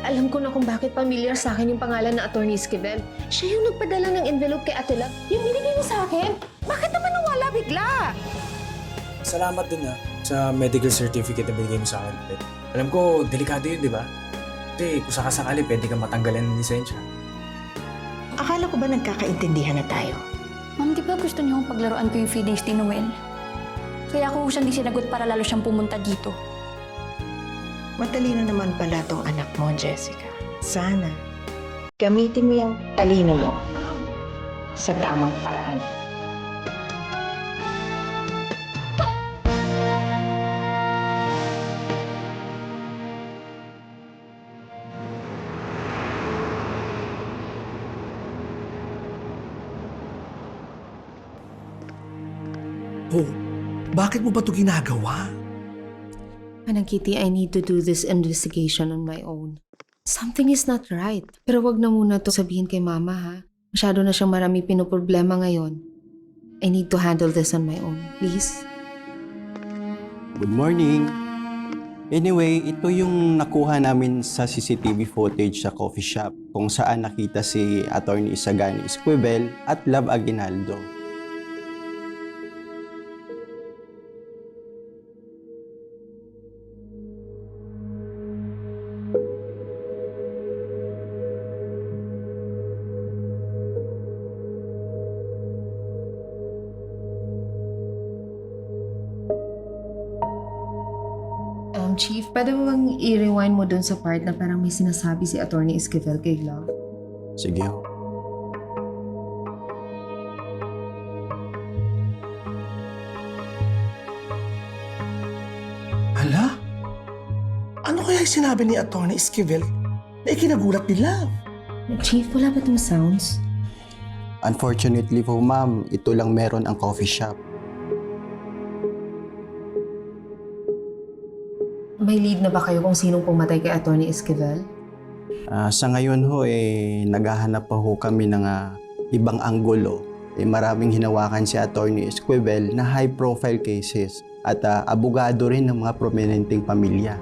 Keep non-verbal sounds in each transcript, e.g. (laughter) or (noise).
Alam ko na kung bakit familiar sa akin yung pangalan na Attorney Esquivel. Siya yung nagpadala ng envelope kay Ate Love. Yung binigay mo sa akin. Bakit naman nawala bigla? Salamat dun ah, sa medical certificate na binigay mo sa akin. Alam ko, delikado yun, di ba? Kasi kung sakasakali, pwede ka matanggalan ng lisensya. Akala ko ba nagkakaintindihan na tayo? Ma'am, di ba gusto niyo kong paglaruan ko yung feelings ni Noel? Kaya ako siya hindi sinagot para lalo siyang pumunta dito. Matalino naman pala tong anak mo, Jessica. Sana, gamitin mo yung talino mo sa tamang paraan. Oh, bakit mo ba ito ginagawa? Manang Kitty, I need to do this investigation on my own. Something is not right. Pero wag na muna to sabihin kay Mama ha. Masyado na siyang marami pinoproblema ngayon. I need to handle this on my own. Please? Good morning. Anyway, ito yung nakuha namin sa CCTV footage sa coffee shop kung saan nakita si Attorney Isagani Esquivel at Love Aguinaldo. Chief, pwede mo bang i-rewind mo dun sa part na parang may sinasabi si Attorney Esquivel kay Love? Sige ho. Hala? Ano kaya yung sinabi ni Atty. Esquivel na ikinagulat ni Love? Chief, wala ba tong sounds? Unfortunately po ma'am, ito lang meron ang coffee shop. May lead na ba kayo kung sinong pumatay kay Attorney Esquivel? Ah, sa ngayon ho, eh, naghahanap pa ho kami ng ah, ibang anggulo. Eh, maraming hinawakan si Attorney Esquivel na high-profile cases at ah, abogado rin ng mga prominenteng pamilya.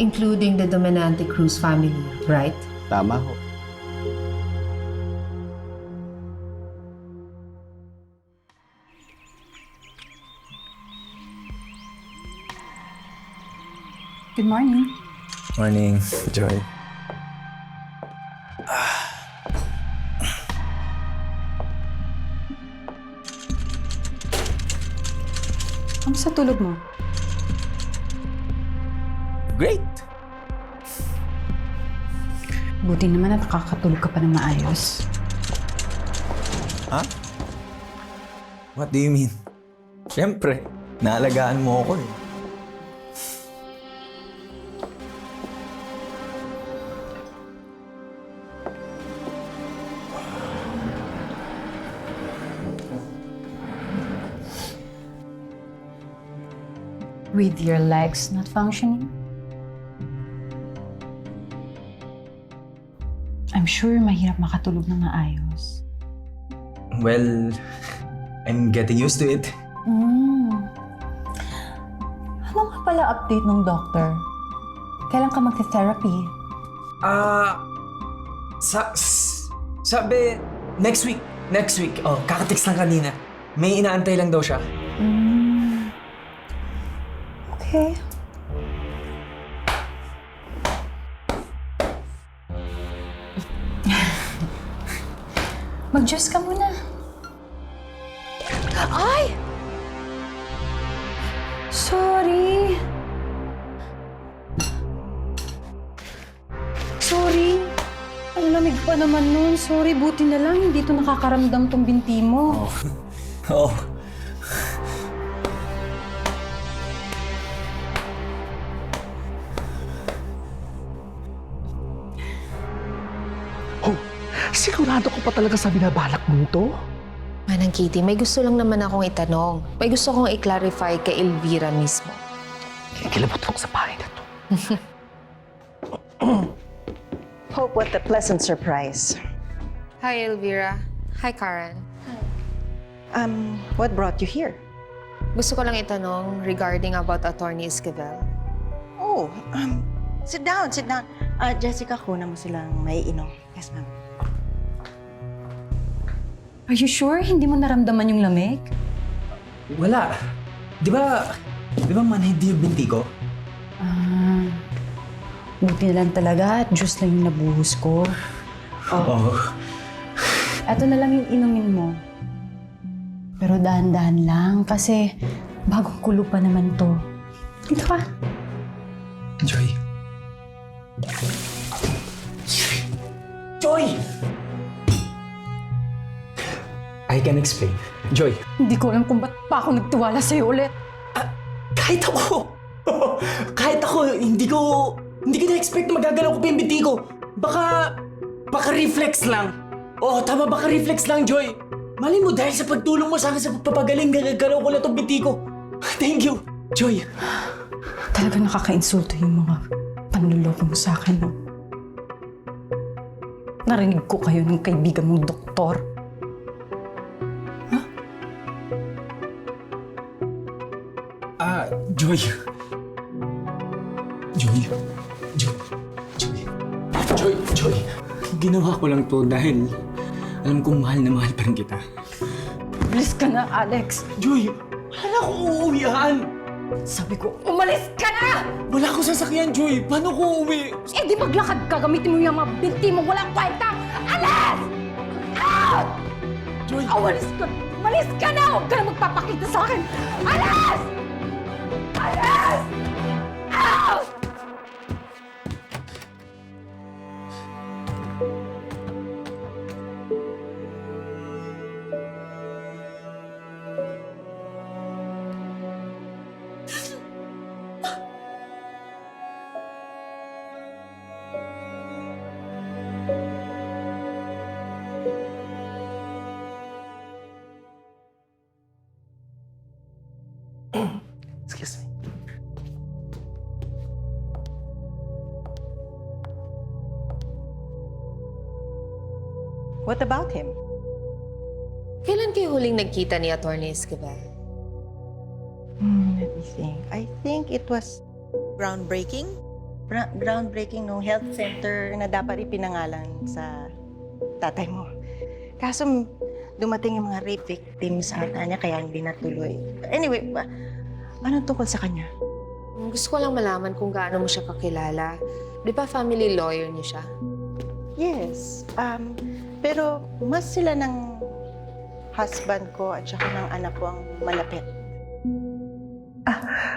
Including the Dominante Cruz family, right? Tama ho. Good morning. Morning, Joy. Kamusta tulog mo? Great! Buti naman at nakakatulog ka pa ng maayos. What do you mean? Siyempre, naalagaan mo ako eh. With your legs not functioning? I'm sure mahirap makatulog ng maayos. Well, I'm getting used to it. Mm. Ano nga pala update ng doctor? Kailan ka magte-therapy? Ah, sa, sabi, next week. Next week. Oh, kakatix lang kanina. May inaantay lang daw siya. Okay. Mag-juice ka muna. Ay! Sorry. Sorry. Ang lamig pa naman nun. Sorry, buti na lang hindi to nakakaramdam tong binti mo. Oh. (laughs) Oh, pa talaga sa binabalak mo to? Manang Kitty, may gusto lang naman akong itanong. May gusto kong i-clarify kay Elvira mismo. Kilabot ako sa bahay na to. (coughs) Hope what a pleasant surprise. Hi, Elvira. Hi, Karen. Um, what brought you here? Gusto ko lang itanong regarding about Attorney Esquivel. Oh, um, sit down, sit down. Ah, Jessica, kuna mo silang may inom. Yes, ma'am. Are you sure hindi mo naramdaman yung lamig? Wala. Di ba, di ba manhid yung binti ko? Ah, buti na lang talaga at juice lang yung nabuhos ko. Oo. Eto na lang yung inumin mo. Pero dahan-dahan lang kasi bagong kulo pa naman to. Dito ka. Joy. Joy! Can explain. Joy, Hindi ko alam kung ba't pa ako nagtiwala sa'yo ulit. kahit ako, (laughs) kahit ako, hindi ko, hindi ko na-expect na magagalaw ko pa yung binti ko. Baka, baka reflex lang. Oo, tama, baka reflex lang, Joy. Mali mo dahil sa pagtulong mo sa akin sa pagpapagaling, gagalaw ko na itong binti ko. (laughs) Thank you, Joy. Talaga nakaka-insulto yung mga panluloko mo sa akin, no? Narinig ko kayo ng kaibigan mong doktor. Ah, Joy. Joy. Joy. Joy. Joy. Joy. Ginawa ko lang to dahil alam kong mahal na mahal pa rin kita. Umalis ka na, Alex. Joy, wala na akong uuwihan. Sabi ko, umalis ka na! Wala akong sasakyan, Joy. Paano ko uuwi? Eh di maglakad ka, gamitin mo yung mga binti mo, walang kwenta! Alas! Out! Joy, Umalis ka! Umalis ka na! Huwag ka na magpapakita sa akin! Alas! Fire! What about him? Kailan kayo huling nagkita ni Atty. Esquivel? Hmm, let me think. I think it was Groundbreaking? bra- groundbreaking no health center na dapat ipinangalan sa tatay mo. Kaso dumating yung mga rape victims sa niya kaya hindi natuloy. Anyway, ba, anong tungkol sa kanya? Gusto ko lang malaman kung gaano mo siya kakilala. Di ba family lawyer niyo siya? Yes. Um, pero mas sila ng husband ko at saka ng anak ko ang malapit.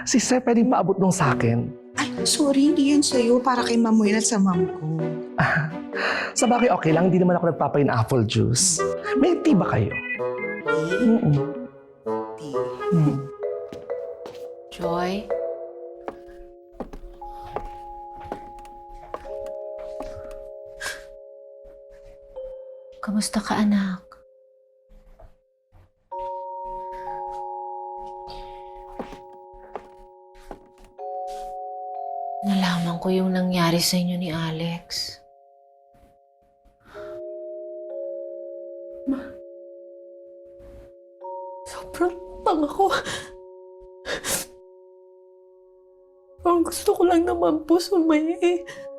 Si Sir pwedeng paabot nung sa akin. Ay, sorry, hindi yan sa'yo. Para kay Mamoy at sa mom ko. Sa bagay, okay lang. Hindi naman ako nagpapain apple juice. May tea ba kayo? Mm-mm. Mm. Joy? Kamusta ka, anak? Nalaman ko yung nangyari sa inyo ni Alex. Sobrang tanga ko. Ang gusto ko lang naman po sumay. Baka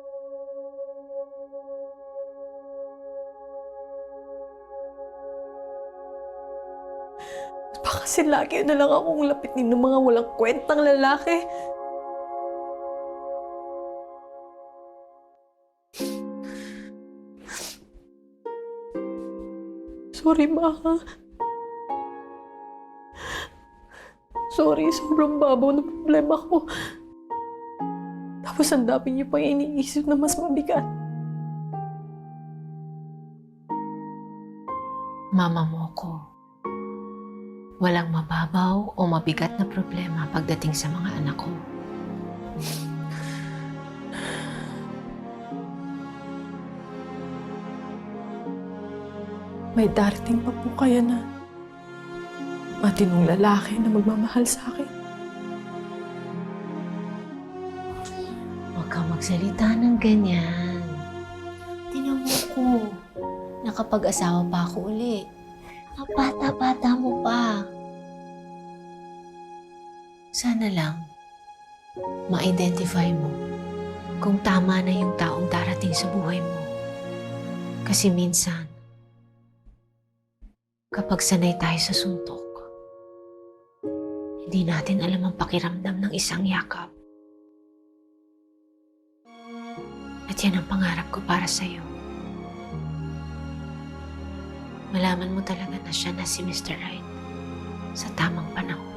kasi lagi na lang akong lapitin ng mga walang kwentang lalaki. Sorry, ma. Sorry, sobrang babaw na problema ko. Tapos ang dami niyo pang iniisip na mas mabigat. Mama mo ko. Walang mababaw o mabigat na problema pagdating sa mga anak ko. May darating pa po kaya na matinong lalaki na magmamahal sa akin. Huwag kang magsalita ng ganyan. Tinan mo ko. Nakapag-asawa pa ako uli. Ang bata-bata mo pa. Sana lang, ma-identify mo kung tama na yung taong darating sa buhay mo. Kasi minsan, kapag sanay tayo sa suntok, hindi natin alam ang pakiramdam ng isang yakap. At yan ang pangarap ko para sa'yo. Malaman mo talaga na siya na si Mr. Right sa tamang panahon.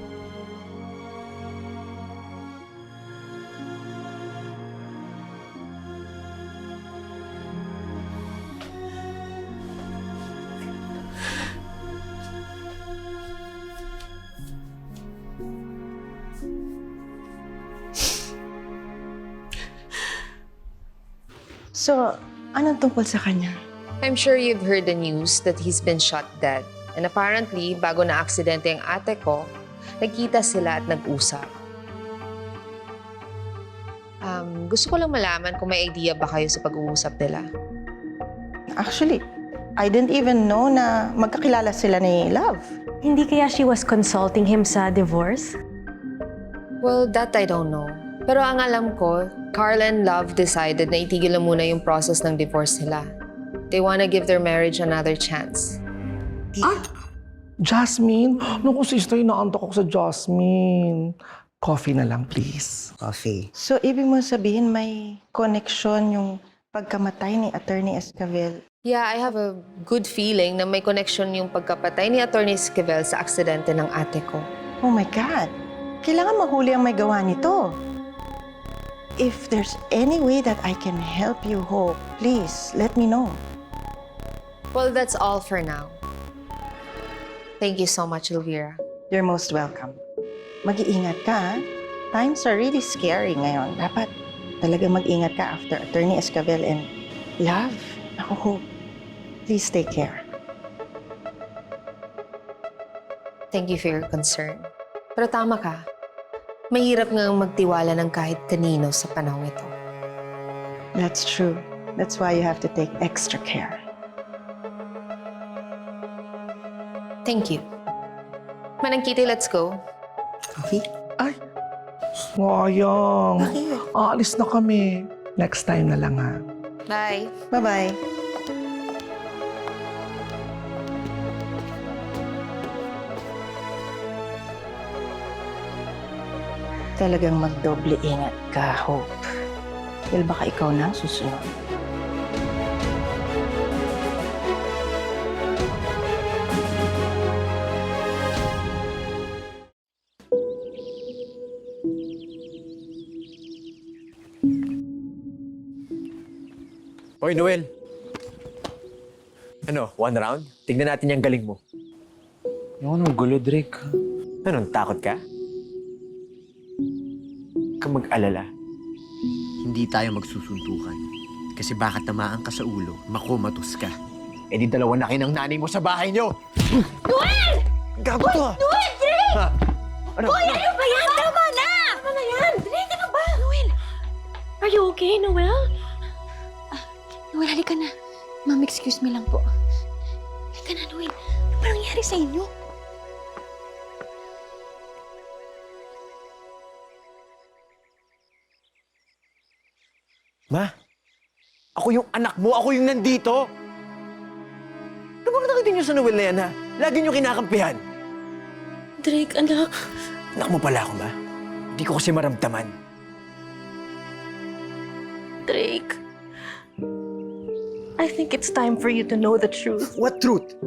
So, anong tungkol sa kanya? I'm sure you've heard the news that he's been shot dead. And apparently, bago na aksidente ang ate ko, nagkita sila at nag-usap. Um, gusto ko lang malaman kung may idea ba kayo sa pag-uusap nila. Actually, I didn't even know na magkakilala sila ni Love. Hindi kaya she was consulting him sa divorce? Well, that I don't know. Pero ang alam ko, Carl and Love decided na itigil na muna yung process ng divorce nila. They wanna give their marriage another chance. Jasmine? Naku, sister, inaantok ako sa Jasmine. Coffee na lang, please. Coffee. So, ibig mo sabihin may connection yung pagkamatay ni Attorney Escavel Yeah, I have a good feeling na may connection yung pagkapatay ni Attorney Esquivel sa aksidente ng ate ko. Oh my God! Kailangan mahuli ang may gawa nito. If there's any way that I can help you, Hope, please let me know. Well, that's all for now. Thank you so much, Elvira. You're most welcome. Mag-iingat ka, ha? Times are really scary ngayon. Dapat talaga mag-ingat ka after Attorney Escavel and Love. Ako, Hope. Please take care. Thank you for your concern. Pero tama ka. Mahirap nga magtiwala ng kahit kanino sa panahong ito. That's true. That's why you have to take extra care. Thank you. Manang Kitty, let's go. Coffee? Ay, sayang. Aalis na kami. Next time na lang, ha? Bye. Bye-bye. Talagang magdoble ingat ka, Hope. Dahil baka ikaw na ang susunod. Hoy, Noel. Ano, one round? Tignan natin yung galing mo. Yung anong gulo, Drake? Anong, takot ka? Huwag kang mag-alala. Hindi tayo magsusuntukan. Kasi baka tamaan ka sa ulo, makumatos ka. Eh di dalawa na kayo ng nanay mo sa bahay niyo! Noel! Gago to ah! Noel, Drake! Ha? Ano? Boy, Ano ba yan? Tama na! Tama na yan! Drake, ano ba? Noel! Are you okay, Noel? Noel, halika na. Ma'am, excuse me lang po. Halika na, Noel. Ano ba nangyari sa inyo? Ma, ako yung anak mo, ako yung nandito! Ano bang nakita niyo sa Noel na yan, ha? Lagi niyo kinakampihan. Drake, anak. Anak mo pala ako, ma. Hindi ko kasi maramdaman. Drake, I think it's time for you to know the truth. What truth?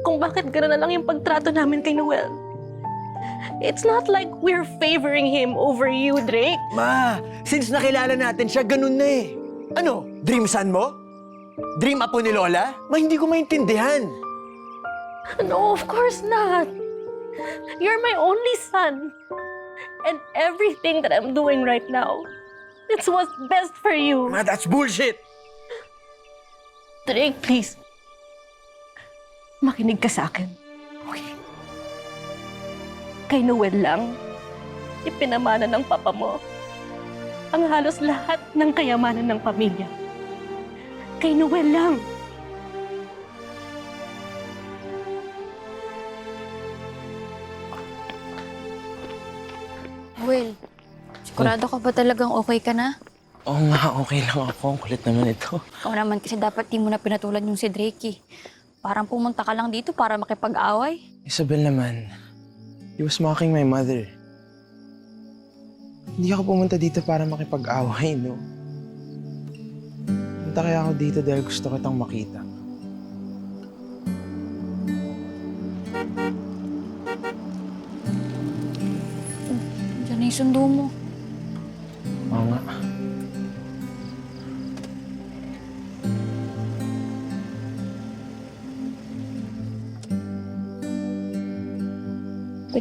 Kung bakit gano'n na lang yung pagtrato namin kay Noel. It's not like we're favoring him over you, Drake. Ma, since nakilala natin siya, ganun na eh. Ano, dream son mo? Dream apo ni Lola? Ma, hindi ko maintindihan. No, of course not. You're my only son. And everything that I'm doing right now, it's what's best for you. Ma, that's bullshit! Drake, please. Makinig ka sa akin. Okay. Kay Noel lang, ipinamana ng papa mo ang halos lahat ng kayamanan ng pamilya. Kay Noel lang. Well, Sigurado ka ba talagang okay ka na? Oo nga, okay lang ako. Ang kulit naman ito. Ikaw naman kasi dapat di mo na pinatulan yung si Drake eh. Parang pumunta ka lang dito para makipag-away. Isabel naman, he was mocking my mother. Hindi ako pumunta dito para makipag-away, no? Punta kaya ako dito dahil gusto kitang makita. Diyan na yung sundo mo.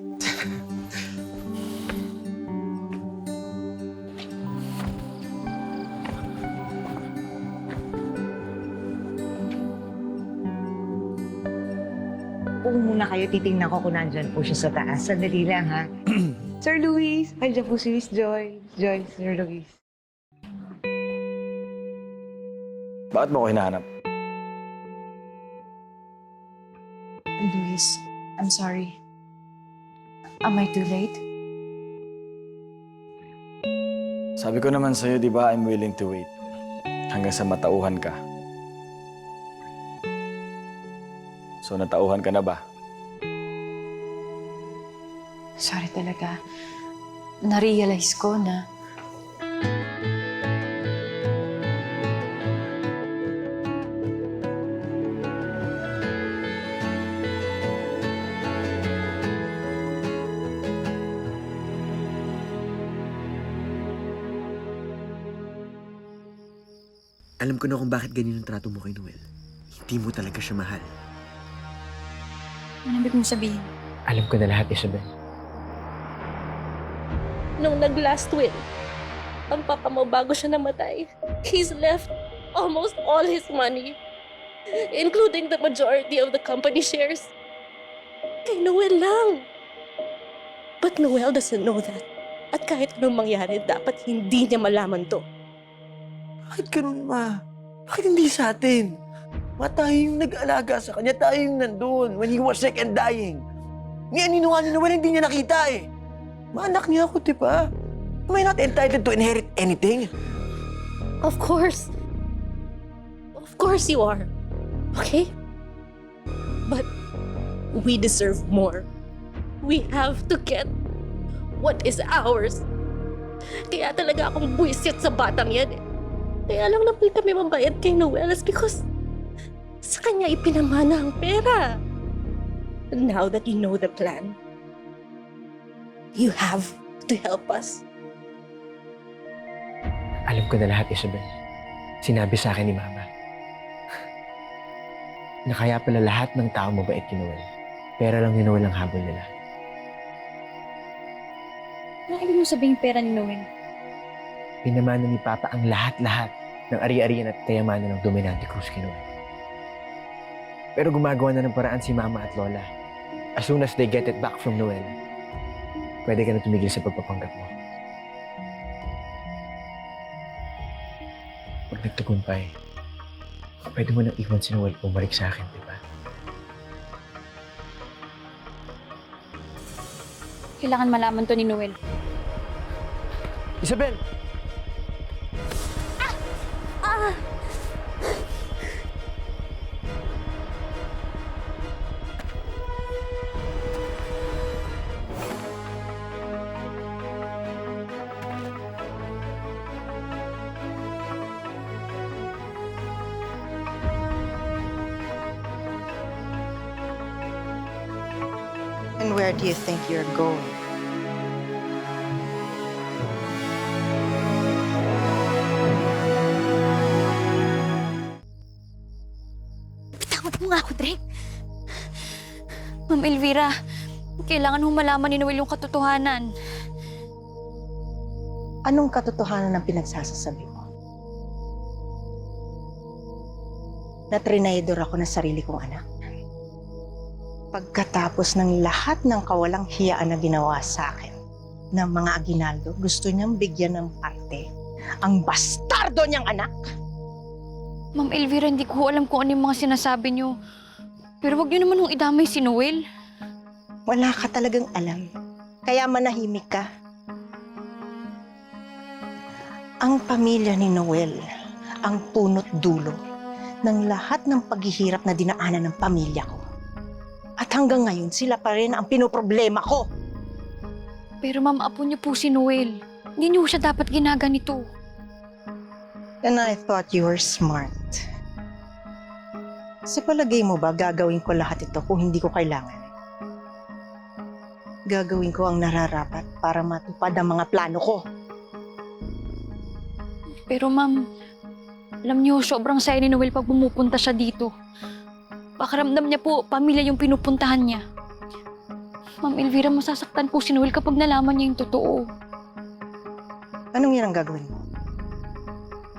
(laughs) Upo muna kayo, titingnan ko kung nandyan po siya sa taas. Sandali lang, ha? (clears throat) Sir Luis! Andiyan po si Miss Joy. Joy, Sir Luis. Bakit mo ko hinahanap? Luis, I'm sorry. Am I too late? Sabi ko naman sa'yo, di ba, I'm willing to wait. Hanggang sa matauhan ka. So, natauhan ka na ba? Sorry talaga. Na-realize ko na Alam ko na kung bakit ganyan ang trato mo kay Noel. Hindi mo talaga siya mahal. ano ibig mo sabihin? Alam ko na lahat, Isabel. Nung nag-last will, ang papa mo bago siya namatay, he's left almost all his money, including the majority of the company shares. Kay Noel lang. But Noel doesn't know that. At kahit anong mangyari, dapat hindi niya malaman to. Bakit ganun, ma? Bakit hindi sa atin? Ma, tayo yung nag-alaga sa kanya. Tayo yung nandun when he was sick and dying. Ngayon, ninuha ni Noel, hindi niya nakita eh. Ma, anak niya ako, di ba? Am I not entitled to inherit anything? Of course. Of course you are. Okay? But we deserve more. We have to get what is ours. Kaya talaga akong buwisit sa batang yan eh. Kaya lang naman kami mabayad kay Noel is because sa kanya ipinamana ang pera. Now that you know the plan, you have to help us. Alam ko na lahat, Isabel. Sinabi sa akin ni Mama. Na kaya pala lahat ng tao mabait kay Noel. Pera lang ni Noel ang habol nila. Ano ibig mo sabihin pera ni Noel? Pinamana ni Papa ang lahat-lahat ng ari-arian at kayamanan ng Dominante Cruz Noel. Pero gumagawa na ng paraan si Mama at Lola. As soon as they get it back from Noel, pwede ka na tumigil sa pagpapanggap mo. Pag nagtagumpay, pwede mo nang iwan si Noel bumalik sa akin, di ba? Kailangan malaman to ni Noel. Isabel! think you're going. Patawad mo nga ako, Drake. Ma'am Elvira, kailangan hong malaman ni Noel yung katotohanan. Anong katotohanan ang pinagsasasabi mo? Na trinidor ako ng sarili kong anak? Pagkatapos ng lahat ng kawalang hiyaan na ginawa sa akin ng mga aginaldo, gusto niyang bigyan ng parte ang bastardo niyang anak. Ma'am Elvira, hindi ko alam kung ano yung mga sinasabi niyo. Pero wag niyo naman hong idamay si Noel. Wala ka talagang alam. Kaya manahimik ka. Ang pamilya ni Noel ang punot dulo ng lahat ng paghihirap na dinaanan ng pamilya ko. At hanggang ngayon, sila pa rin ang pinoproblema ko. Pero ma'am, apo niyo po si Noel. Hindi niyo siya dapat ginaganito. And I thought you were smart. Sa palagay mo ba, gagawin ko lahat ito kung hindi ko kailangan? Gagawin ko ang nararapat para matupad ang mga plano ko. Pero ma'am, alam niyo, sobrang saya ni Noel pag pumupunta siya dito. Pakiramdam niya po, pamilya yung pinupuntahan niya. Ma'am Elvira, masasaktan po si Noel kapag nalaman niya yung totoo. Anong yan ang gagawin mo?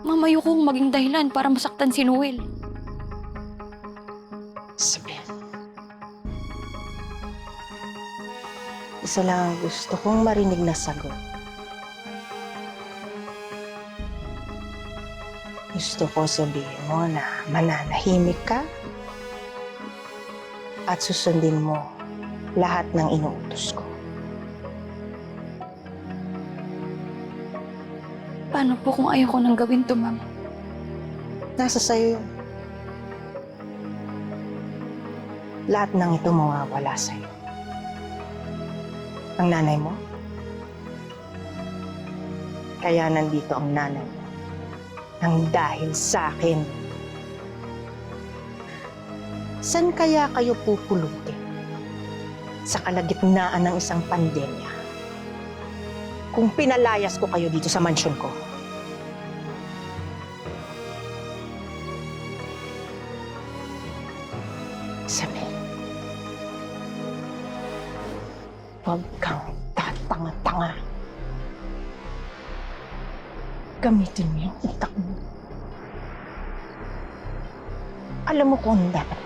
Ma'am, ayokong maging dahilan para masaktan si Noel. Sabihin. Isa lang ang gusto kong marinig na sagot. Gusto ko sabihin mo na mananahimik ka at susundin mo lahat ng inuutos ko. Paano po kung ayoko nang gawin to, ma'am? Nasa sayo yun. Lahat ng ito mawawala sa'yo. Ang nanay mo? Kaya nandito ang nanay mo. Nang dahil sa akin. San kaya kayo pupulutin? Sa kalagitnaan ng isang pandemya. Kung pinalayas ko kayo dito sa mansyon ko. Sabi, huwag kang tatanga-tanga. Gamitin mo yung utak mo. Alam mo kung dapat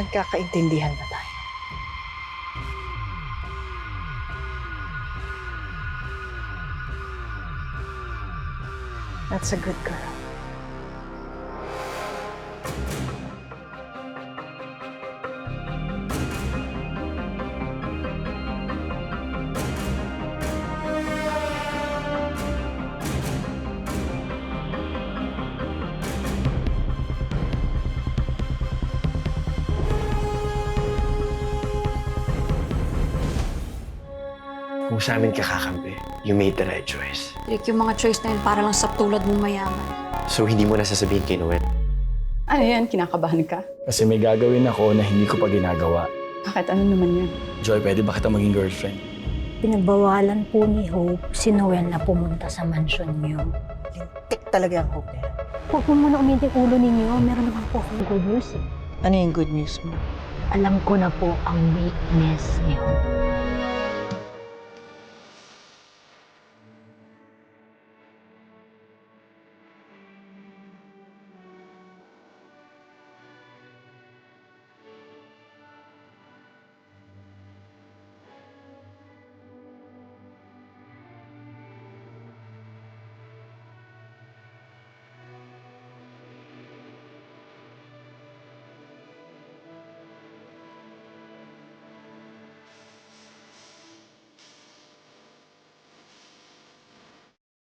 Nagkakaintindihan ba tayo? That's a good girl. Sa amin ka kakampi, you made the right choice. Drake, yung mga choice na yun para lang sa tulad mong mayaman. So hindi mo na sasabihin kay Noel. Ano yan? Kinakabahan ka? Kasi may gagawin ako na hindi ko pa ginagawa. Bakit ano naman yan? Joy, pwede ba kita maging girlfriend? Pinagbawalan po ni Hope si Noel na pumunta sa mansyon niyo. Lintik talaga ang hope na yan. Huwag po muna uminting ulo ninyo. Meron naman po akong good news eh. Ano yung good news mo? Alam ko na po ang weakness niyo.